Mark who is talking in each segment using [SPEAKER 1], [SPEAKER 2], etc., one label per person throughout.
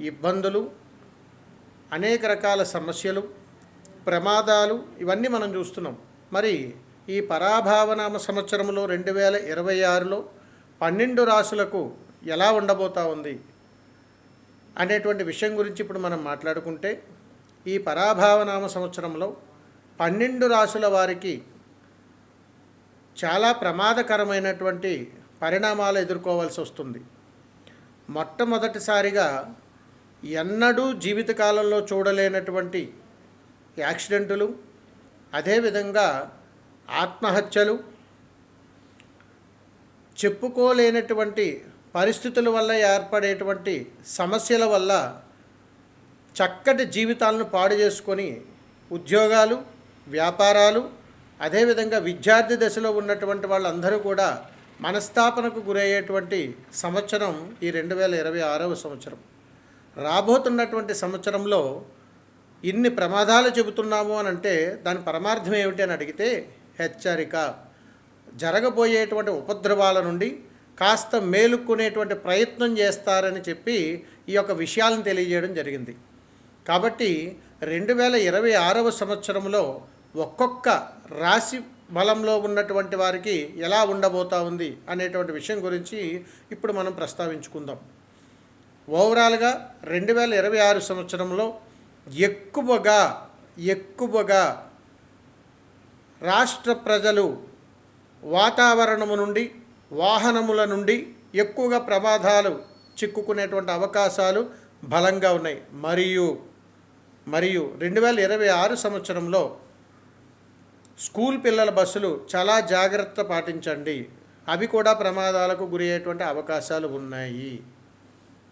[SPEAKER 1] ఇబ్బందులు అనేక రకాల సమస్యలు ప్రమాదాలు ఇవన్నీ మనం చూస్తున్నాం. మరి ఈ పరాభావనామ సంవత్సరంలో రెండు వేల ఇరవై ఆరులో పన్నెండు రాసులకు ఎలా ఉండబోతా ఉంది అనేటువంటి విషయం గురించి ఇప్పుడు మనం మాట్లాడుకుంటే ఈ పరాభావనామ సంవత్సరంలో పన్నెండు రాసుల వారికి చాలా ప్రమాదకరమైనటువంటి పరిణామాలు ఎదుర్కోవాల్సి వస్తుంది. మొట్టమొదటిసారిగా ఎన్నడూ జీవితకాలంలో చూడలేనటువంటి యాక్సిడెంటులు అదేవిధంగా ఆత్మహత్యలు చెప్పుకోలేనటువంటి పరిస్థితుల వల్ల ఏర్పడేటువంటి సమస్యల వల్ల చక్కటి జీవితాలను పాడు చేసుకొని ఉద్యోగాలు వ్యాపారాలు అదేవిధంగా విద్యార్థి దశలో ఉన్నటువంటి వాళ్ళందరూ కూడా మనస్తాపనకు గురయ్యేటువంటి సంవత్సరం ఈ రెండు వేల ఇరవై ఆరవ సంవత్సరం. రాబోతున్నటువంటి సంవత్సరంలో ఇన్ని ప్రమాదాలు చెబుతున్నాము అని అంటే దాని పరమార్థం ఏమిటి అని అడిగితే హెచ్చరిక. జరగబోయేటువంటి ఉపద్రవాల నుండి కాస్త మేలుకునేటువంటి ప్రయత్నం చేస్తారని చెప్పి ఈ యొక్క విషయాలను తెలియజేయడం జరిగింది. కాబట్టి రెండు వేల ఇరవై ఆరవ సంవత్సరంలో ఒక్కొక్క రాశి బలంలో ఉన్నటువంటి వారికి ఎలా ఉండబోతా ఉంది అనేటువంటి విషయం గురించి ఇప్పుడు మనం ప్రస్తావించుకుందాం. ఓవరాల్గా రెండు వేల ఇరవై ఆరు సంవత్సరంలో ఎక్కువగా ఎక్కువగా రాష్ట్ర ప్రజలు వాతావరణము నుండి వాహనముల నుండి ఎక్కువగా ప్రమాదాలు చిక్కుకునేటువంటి అవకాశాలు బలంగా ఉన్నాయి. మరియు మరియు రెండు వేల ఇరవై ఆరు సంవత్సరంలో స్కూల్ పిల్లల బస్సులు చాలా జాగ్రత్త పాటించండి. అవి కూడా ప్రమాదాలకు గురయ్యేటువంటి అవకాశాలు ఉన్నాయి.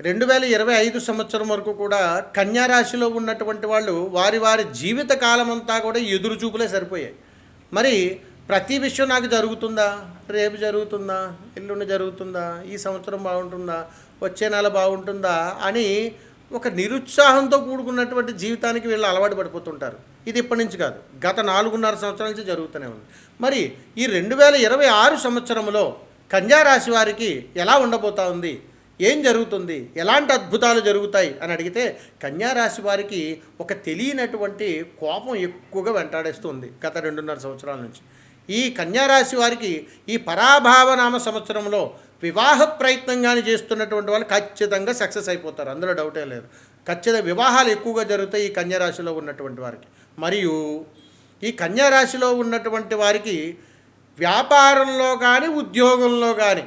[SPEAKER 1] రెండు వేల ఇరవై ఐదు సంవత్సరం వరకు కూడా కన్యారాశిలో ఉన్నటువంటి వాళ్ళు వారి వారి జీవిత కాలం అంతా కూడా ఎదురు చూపులే సరిపోయాయి. మరి ప్రతి విషయం నాకు జరుగుతుందా? రేపు జరుగుతుందా? ఎల్లుండి జరుగుతుందా? ఈ సంవత్సరం బాగుంటుందా? వచ్చే నెల బాగుంటుందా? అని ఒక నిరుత్సాహంతో కూడుకున్నటువంటి జీవితానికి వీళ్ళు అలవాటు పడిపోతుంటారు. ఇది ఇప్పటి నుంచి కాదు. గత నాలుగున్నర సంవత్సరాల నుంచి జరుగుతూనే ఉంది. మరి ఈ రెండు వేల ఇరవై ఆరు సంవత్సరంలో కన్యారాశి వారికి ఎలా ఉండబోతా ఉంది? ఏం జరుగుతుంది? ఎలాంటి అద్భుతాలు జరుగుతాయి? అని అడిగితే కన్యారాశి వారికి ఒక తెలియనటువంటి కోపం ఎక్కువగా వెంటాడేస్తుంది గత రెండున్నర సంవత్సరాల నుంచి. ఈ కన్యారాశి వారికి ఈ పరాభావనామ సంవత్సరంలో వివాహ ప్రయత్నం కానీ చేస్తున్నటువంటి వాళ్ళు ఖచ్చితంగా సక్సెస్ అయిపోతారు. అందులో డౌటే లేదు. ఖచ్చితంగా వివాహాలు ఎక్కువగా జరుగుతాయి ఈ కన్యారాశిలో ఉన్నటువంటి వారికి. మరియు ఈ కన్యారాశిలో ఉన్నటువంటి వారికి వ్యాపారంలో కానీ ఉద్యోగంలో కానీ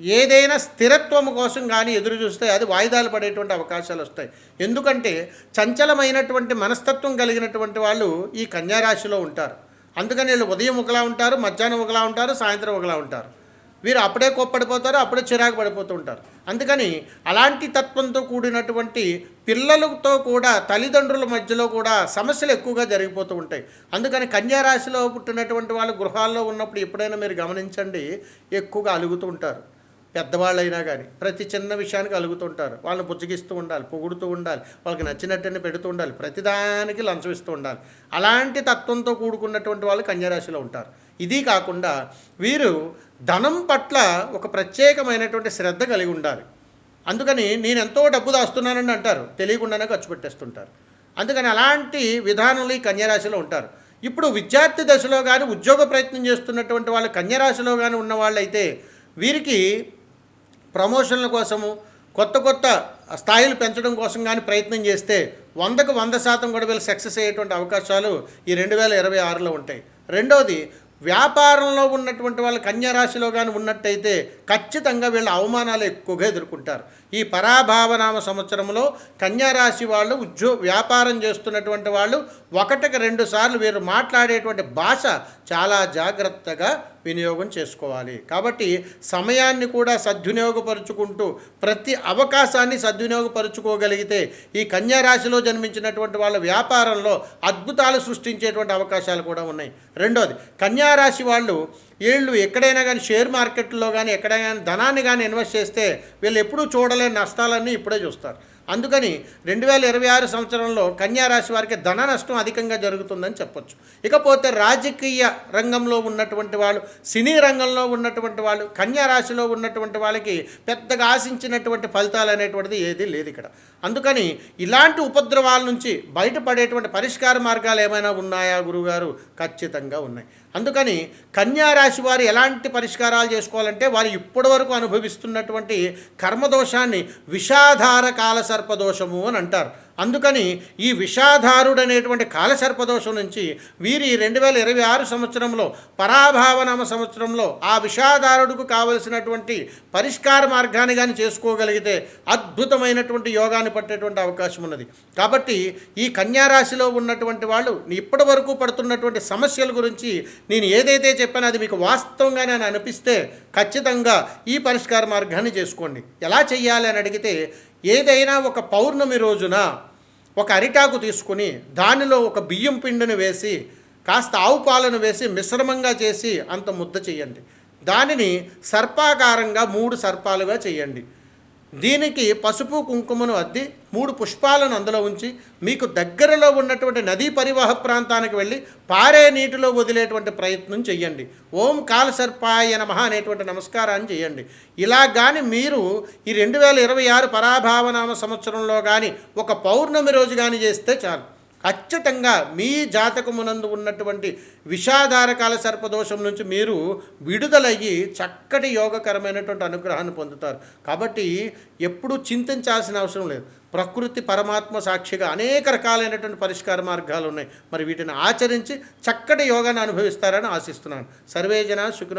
[SPEAKER 1] ఏదైనా స్థిరత్వం కోసం కానీ ఎదురు చూస్తే అది వాయిదాలు పడేటువంటి అవకాశాలు వస్తాయి. ఎందుకంటే చంచలమైనటువంటి మనస్తత్వం కలిగినటువంటి వాళ్ళు ఈ కన్యారాశిలో ఉంటారు. అందుకని వీళ్ళు ఉదయం ఒకలా ఉంటారు మధ్యాహ్నం ఒకలా ఉంటారు సాయంత్రం ఒకలా ఉంటారు. వీరు అప్పుడే కోప్పడిపోతారు అప్పుడే చిరాకు పడిపోతూ ఉంటారు. అందుకని అలాంటి తత్వంతో కూడినటువంటి పిల్లలతో కూడా తల్లిదండ్రుల మధ్యలో కూడా సమస్యలు ఎక్కువగా జరిగిపోతూ ఉంటాయి. అందుకని కన్యారాశిలో పుట్టినటువంటి వాళ్ళు గృహాల్లో ఉన్నప్పుడు ఎప్పుడైనా మీరు గమనించండి ఎక్కువగా అలుగుతూ ఉంటారు. పెద్దవాళ్ళైనా కానీ ప్రతి చిన్న విషయానికి అలుగుతుంటారు. వాళ్ళని బుజ్జగిస్తూ ఉండాలి పొగుడుతూ ఉండాలి వాళ్ళకి నచ్చినట్టుని పెడుతూ ఉండాలి ప్రతిదానికి లంచం ఇస్తూ ఉండాలి. అలాంటి తత్వంతో కూడుకున్నటువంటి వాళ్ళు కన్యారాశిలో ఉంటారు. ఇది కాకుండా వీరు ధనం పట్ల ఒక ప్రత్యేకమైనటువంటి శ్రద్ధ కలిగి ఉండాలి. అందుకని నేను ఎంతో డబ్బు దాస్తున్నానని అంటారు. తెలియకుండానే ఖర్చు పెట్టేస్తుంటారు. అందుకని అలాంటి విధానంలో ఈ కన్యారాశిలో ఉంటారు. ఇప్పుడు విద్యార్థి దశలో కానీ ఉద్యోగ ప్రయత్నం చేస్తున్నటువంటి వాళ్ళు కన్యరాశిలో కానీ ఉన్న వాళ్ళైతే వీరికి ప్రమోషన్ల కోసము కొత్త కొత్త స్థాయిలు పెంచడం కోసం కానీ ప్రయత్నం చేస్తే వందకు వంద శాతం కూడా వీళ్ళు సక్సెస్ అయ్యేటువంటి అవకాశాలు ఈ రెండు వేల ఇరవై ఆరులో ఉంటాయి. రెండవది వ్యాపారంలో ఉన్నటువంటి వాళ్ళు కన్యారాశిలో కానీ ఉన్నట్టయితే ఖచ్చితంగా వీళ్ళ అవమానాలు ఎక్కువగా ఎదుర్కొంటారు. ఈ పరాభావనామ సంవత్సరంలో కన్యారాశి వాళ్ళు ఉద్యో వ్యాపారం చేస్తున్నటువంటి వాళ్ళు ఒకటికి రెండు సార్లు వీరు మాట్లాడేటువంటి భాష చాలా జాగ్రత్తగా వినియోగం చేసుకోవాలి. కాబట్టి సమయాన్ని కూడా సద్వినియోగపరుచుకుంటూ ప్రతి అవకాశాన్ని సద్వినియోగపరుచుకోగలిగితే ఈ కన్యారాశిలో జన్మించినటువంటి వాళ్ళ వ్యాపారంలో అద్భుతాలు సృష్టించేటువంటి అవకాశాలు కూడా ఉన్నాయి. రెండోది కన్యారాశి వాళ్ళు వీళ్ళు ఎక్కడైనా కానీ షేర్ మార్కెట్లో కానీ ఎక్కడైనా కానీ ధనాన్ని కానీ ఇన్వెస్ట్ చేస్తే వీళ్ళు ఎప్పుడూ చూడలేని నష్టాలన్నీ ఇప్పుడే చూస్తారు. అందుకని రెండు వేల ఇరవై ఆరు సంవత్సరంలో కన్యా రాశి వారికి ధన నష్టం అధికంగా జరుగుతుందని చెప్పొచ్చు. ఇకపోతే రాజకీయ రంగంలో ఉన్నటువంటి వాళ్ళు సినీ రంగంలో ఉన్నటువంటి వాళ్ళు కన్యా రాశిలో ఉన్నటువంటి వాళ్ళకి పెద్దగా ఆశించినటువంటి ఫలితాలు అనేటువంటిది ఏదీ లేదు ఇక్కడ. అందుకని ఇలాంటి ఉపద్రవాల నుంచి బయటపడేటువంటి పరిష్కార మార్గాలు ఏమైనా ఉన్నాయా గురుగారు? ఖచ్చితంగా ఉన్నాయి. అందుకని కన్యా రాశి వారు ఎలాంటి పరిష్కారాలు చేసుకోవాలంటే వారు ఇప్పటివరకు అనుభవిస్తున్నటువంటి కర్మదోషాన్ని విషాధార కాలసర్పదోషము అని అంటారు. అందుకని ఈ విషాధారుడు అనేటువంటి కాలసర్పదోషం నుంచి వీరి రెండు వేల ఇరవై ఆరు సంవత్సరంలో పరాభావనామ సంవత్సరంలో ఆ విషాధారుడుకు కావలసినటువంటి పరిష్కార మార్గాన్ని కానీ చేసుకోగలిగితే అద్భుతమైనటువంటి యోగాన్ని పట్టేటువంటి అవకాశం ఉన్నది. కాబట్టి ఈ కన్యారాశిలో ఉన్నటువంటి వాళ్ళు ఇప్పటి వరకు పడుతున్నటువంటి సమస్యల గురించి నేను ఏదైతే చెప్పానో అది మీకు వాస్తవంగా నేను అనిపిస్తే ఖచ్చితంగా ఈ పరిష్కార మార్గాన్ని చేసుకోండి. ఎలా చేయాలి అని అడిగితే ఏదైనా ఒక పౌర్ణమి రోజున ఒక అరిటాకు తీసుకుని దానిలో ఒక బియ్యం పిండిని వేసి కాస్త ఆవు పాలను వేసి మిశ్రమంగా చేసి అంత ముద్ద చేయండి. దానిని సర్పాకారంగా మూడు సర్పాలుగా చేయండి. దీనికి పసుపు కుంకుమను అద్ది మూడు పుష్పాలను అందులో ఉంచి మీకు దగ్గరలో ఉన్నటువంటి నదీ పరివాహ ప్రాంతానికి వెళ్ళి పారే నీటిలో వదిలేటువంటి ప్రయత్నం చేయండి ఓం కాలసర్పాయ నమ అనేటువంటి నమస్కారాన్ని చేయండి ఇలా కానీ మీరు ఈ రెండు వేల ఇరవై ఆరు పరాభావనామ సంవత్సరంలో కానీ ఒక పౌర్ణమి రోజు కానీ చేస్తే చాలు. ఖచ్చితంగా మీ జాతకమునందు ఉన్నటువంటి విషాధారకాల సర్పదోషం నుంచి మీరు విడుదలయ్యి చక్కటి యోగకరమైనటువంటి అనుగ్రహాన్ని పొందుతారు. కాబట్టి ఎప్పుడూ చింతించాల్సిన అవసరం లేదు. ప్రకృతి పరమాత్మ సాక్షిగా అనేక రకాలైనటువంటి పరిష్కార మార్గాలు ఉన్నాయి మరి వీటిని ఆచరించి చక్కటి యోగాన్ని అనుభవిస్తారని ఆశిస్తున్నాను. సర్వేజన శుక్ర